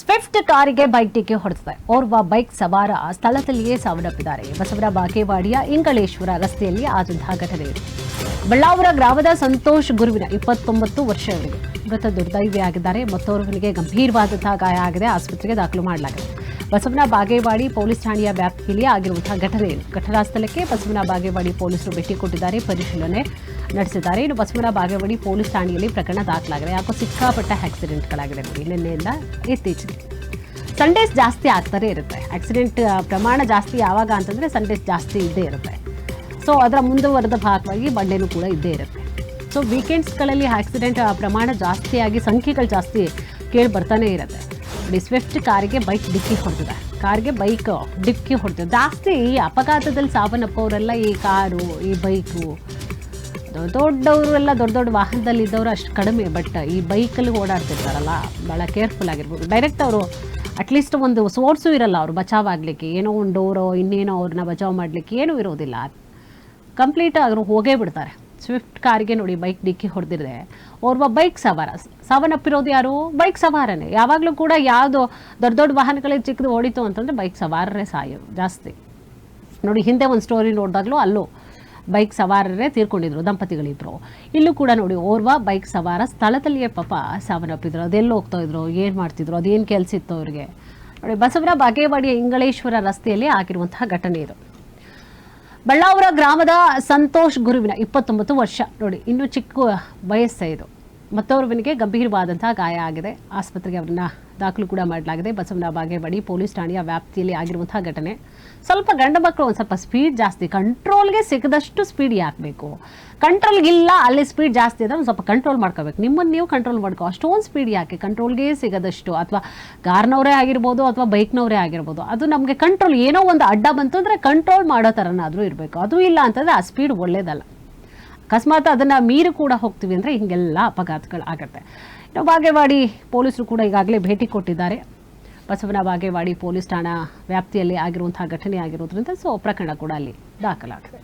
Swift ಕಾರಿಗೆ bike ಡಿಕ್ಕಿ ಹೊಡೆದಿದೆ. ಓರ್ವ ಬೈಕ್ ಸವಾರ ಸ್ಥಳದಲ್ಲಿಯೇ ಸಾವನ್ನಪ್ಪಿದ್ದಾರೆ. ಬಸವರ ಬಾಗೇವಾಡಿಯ ಇಂಗಳೇಶ್ವರ ರಸ್ತೆಯಲ್ಲಿ ಆದಂತಹ ಘಟನೆ ಇದೆ. ಬಳ್ಳಾವರ ಗ್ರಾಮದ ಸಂತೋಷ್ ಗುರುವಿನ ಇಪ್ಪತ್ತೊಂಬತ್ತು ವರ್ಷ ಮೃತ ದುರ್ದೈವಿಯಾಗಿದ್ದಾರೆ. ಮತ್ತೋರ್ವನಿಗೆ ಗಂಭೀರವಾದಂತಹ ಗಾಯ ಆಗಿದೆ. ಆಸ್ಪತ್ರೆಗೆ ದಾಖಲು ಮಾಡಲಾಗಿದೆ. ಬಸವನ ಬಾಗೇವಾಡಿ ಪೊಲೀಸ್ ಠಾಣೆಯ ವ್ಯಾಪ್ತಿಯಲ್ಲಿ ಆಗಿರುವಂತಹ ಘಟನೆ. ಘಟನಾ ಸ್ಥಳಕ್ಕೆ ಬಸವನ ಬಾಗೇವಾಡಿ ಪೊಲೀಸರು ಭೇಟಿ ಕೊಟ್ಟಿದ್ದಾರೆ. ಪರಿಶೀಲನೆ ನಡೆಸಿದ್ದಾರೆ. ಇನ್ನು ಬಸವನ ಬಾಗೇವಾಡಿ ಪೊಲೀಸ್ ಠಾಣೆಯಲ್ಲಿ ಪ್ರಕರಣ ದಾಖಲಾಗಿದೆ ಯಾಕೋ ಸಿಕ್ಕಾಪಟ್ಟ ಆಕ್ಸಿಡೆಂಟ್ಗಳಾಗಿದೆ ನೋಡಿ ನಿನ್ನೆಯಿಂದ ಇತ್ತೀಚೆಗೆ. ಸಂಡೇಸ್ ಜಾಸ್ತಿ ಆಗ್ತಾನೆ ಇರುತ್ತೆ. ಆಕ್ಸಿಡೆಂಟ್ ಪ್ರಮಾಣ ಜಾಸ್ತಿ ಯಾವಾಗ ಅಂತಂದರೆ ಸಂಡೇಸ್ ಜಾಸ್ತಿ ಇದ್ದೇ ಇರುತ್ತೆ. ಸೊ ಅದರ ಮುಂದುವರೆದ ಭಾಗವಾಗಿ ಬಂಡೆನೂ ಕೂಡ ಇದ್ದೇ ಇರುತ್ತೆ. ಸೊ ವೀಕೆಂಡ್ಸ್ಗಳಲ್ಲಿ ಆಕ್ಸಿಡೆಂಟ್ ಪ್ರಮಾಣ ಜಾಸ್ತಿಯಾಗಿ, ಸಂಖ್ಯೆಗಳು ಜಾಸ್ತಿ ಕೇಳಿ ಬರ್ತಾನೆ ಇರುತ್ತೆ. ನೋಡಿ ಸ್ವಿಫ್ಟ್ ಕಾರಿಗೆ ಬೈಕ್ ಡಿಕ್ಕಿ ಹೊಡೆದಿದೆ. ಕಾರ್ಗೆ ಬೈಕ್ ಡಿಕ್ಕಿ ಹೊಡೆದಿದೆ. ಜಾಸ್ತಿ ಈ ಅಪಘಾತದಲ್ಲಿ ಸಾವನ್ನಪ್ಪವರೆಲ್ಲ ಈ ಕಾರು, ಈ ಬೈಕು ದೊಡ್ಡವರು ಎಲ್ಲ ದೊಡ್ಡ ದೊಡ್ಡ ವಾಹನದಲ್ಲಿ ಇದ್ದವರು ಅಷ್ಟು ಕಡಿಮೆ ಬಟ್ ಈ ಬೈಕಲ್ಲಿ ಓಡಾಡ್ತಿರ್ತಾರಲ್ಲ ಭಾಳ ಕೇರ್ಫುಲ್ ಆಗಿರ್ಬೋದು. ಡೈರೆಕ್ಟ್ ಅವರು ಅಟ್ಲೀಸ್ಟ್ ಒಂದು ಸೋರ್ಸು ಇರಲ್ಲ ಅವರು, ಬಚಾವ್ ಆಗಲಿಕ್ಕೆ. ಏನೋ ಒಂದು ಡೋರೋ, ಇನ್ನೇನೋ ಅವ್ರನ್ನ ಬಚಾವ್ ಮಾಡಲಿಕ್ಕೆ ಏನೂ ಇರೋದಿಲ್ಲ. ಕಂಪ್ಲೀಟ್ ಅವರು ಹೋಗೇ ಬಿಡ್ತಾರೆ. ಸ್ವಿಫ್ಟ್ ಕಾರಿಗೆ ನೋಡಿ ಬೈಕ್ ಡಿಕ್ಕಿ ಹೊಡೆದಿದೆ. ಓರ್ವ ಬೈಕ್ ಸವಾರ. ಸಾವನ್ನಪ್ಪಿರೋದು ಯಾರು? ಬೈಕ್ ಸವಾರನೇ. ಯಾವಾಗಲೂ ಕೂಡ ಯಾವುದು ದೊಡ್ಡ ದೊಡ್ಡ ವಾಹನಗಳಿಗೆ ಚಿಕ್ಕದು ಓಡಿತು ಅಂತಂದರೆ ಬೈಕ್ ಸವಾರರೇ ಸಾಯೋ, ಜಾಸ್ತಿ. ನೋಡಿ, ಹಿಂದೆ ಒಂದು ಸ್ಟೋರಿ ನೋಡಿದಾಗಲೂ ಅಲ್ಲೂ ಬೈಕ್ ಸವಾರರೇ ತೀರ್ಕೊಂಡಿದ್ರು ದಂಪತಿಗಳಿಬ್ರು ಇಲ್ಲೂ ಕೂಡ ನೋಡಿ, ಓರ್ವ ಬೈಕ್ ಸವಾರ ಸ್ಥಳದಲ್ಲಿಯೇ ಪಾಪ ಸಾವನ್ನಪ್ಪಿದ್ರು. ಅದೆಲ್ಲಿ ಹೋಗ್ತಾ ಇದ್ರು, ಏನು ಮಾಡ್ತಿದ್ರು, ಅದೇನು ಕೆಲಸ ಇತ್ತು ಅವ್ರಿಗೆ. ನೋಡಿ ಬಸವರ ಬಾಗೇವಾಡಿಯ ಇಂಗಳೇಶ್ವರ ರಸ್ತೆಯಲ್ಲಿ ಆಗಿರುವಂತಹ ಘಟನೆ ಇದು. ಬಳ್ಳಾವರ ಗ್ರಾಮದ ಸಂತೋಷ್ ಗುರುವಿನ ಇಪ್ಪತ್ತೊಂಬತ್ತು ವರ್ಷ. ನೋಡಿ ಇನ್ನು ಚಿಕ್ಕ ವಯಸ್ಸ ಇದು. ಮತ್ತೋರ್ವನಿಗೆ ಗಂಭೀರವಾದಂತಹ ಗಾಯ ಆಗಿದೆ. ಆಸ್ಪತ್ರೆಗೆ ಅವರನ್ನ ದಾಖಲು ಕೂಡ ಮಾಡಲಾಗಿದೆ. ಬಸವನ ಬಾಗೇವಾಡಿ ಪೊಲೀಸ್ ಠಾಣೆಯ ವ್ಯಾಪ್ತಿಯಲ್ಲಿ ಆಗಿರುವಂತಹ ಘಟನೆ. ಸ್ವಲ್ಪ ಗಂಡು ಮಕ್ಕಳು ಒಂದು ಸ್ವಲ್ಪ ಸ್ಪೀಡ್ ಜಾಸ್ತಿ. ಕಂಟ್ರೋಲ್ಗೆ ಸಿಗದಷ್ಟು ಸ್ಪೀಡ್ ಯಾಕಬೇಕು ಕಂಟ್ರೋಲ್ಗಿಲ್ಲ ಅಲ್ಲಿ ಸ್ಪೀಡ್ ಜಾಸ್ತಿ ಇದೆ ಒಂದು ಸ್ವಲ್ಪ ಕಂಟ್ರೋಲ್ ಮಾಡ್ಕೋಬೇಕು. ನಿಮ್ಮನ್ನು ನೀವು ಕಂಟ್ರೋಲ್ ಮಾಡ್ಕೋ. ಅಷ್ಟೊಂದು ಸ್ಪೀಡ್ ಯಾಕೆ? ಕಂಟ್ರೋಲ್ಗೆ ಸಿಗದಷ್ಟು. ಅಥವಾ ಕಾರ್ನವರೇ ಆಗಿರ್ಬೋದು, ಅಥವಾ ಬೈಕ್ನವರೇ ಆಗಿರ್ಬೋದು. ಅದು ನಮಗೆ ಕಂಟ್ರೋಲ್ ಏನೋ ಒಂದು ಅಡ್ಡ ಬಂತು ಅಂದರೆ ಕಂಟ್ರೋಲ್ ಮಾಡೋ ಥರನಾದರೂ ಇರಬೇಕು. ಅದು ಇಲ್ಲ ಅಂತಂದರೆ ಆ ಸ್ಪೀಡ್ ಒಳ್ಳೇದಲ್ಲ. ಅಕಸ್ಮಾತ್ ಅದನ್ನು ಮೀರಿ ಕೂಡ ಹೋಗ್ತೀವಿ ಅಂದರೆ ಹಿಂಗೆಲ್ಲ ಅಪಘಾತಗಳು ಆಗುತ್ತೆ. ಇನ್ನು ಬಾಗೇವಾಡಿ ಪೊಲೀಸರು ಕೂಡ ಈಗಾಗಲೇ ಭೇಟಿ ಕೊಟ್ಟಿದ್ದಾರೆ. ಬಸವನ ಬಾಗೇವಾಡಿ ಪೊಲೀಸ್ ಠಾಣಾ ವ್ಯಾಪ್ತಿಯಲ್ಲಿ ಆಗಿರುವಂತಹ ಘಟನೆ ಆಗಿರೋದ್ರಿಂದ ಸೊ ಪ್ರಕರಣ ಕೂಡ ಅಲ್ಲಿ ದಾಖಲಾಗಿದೆ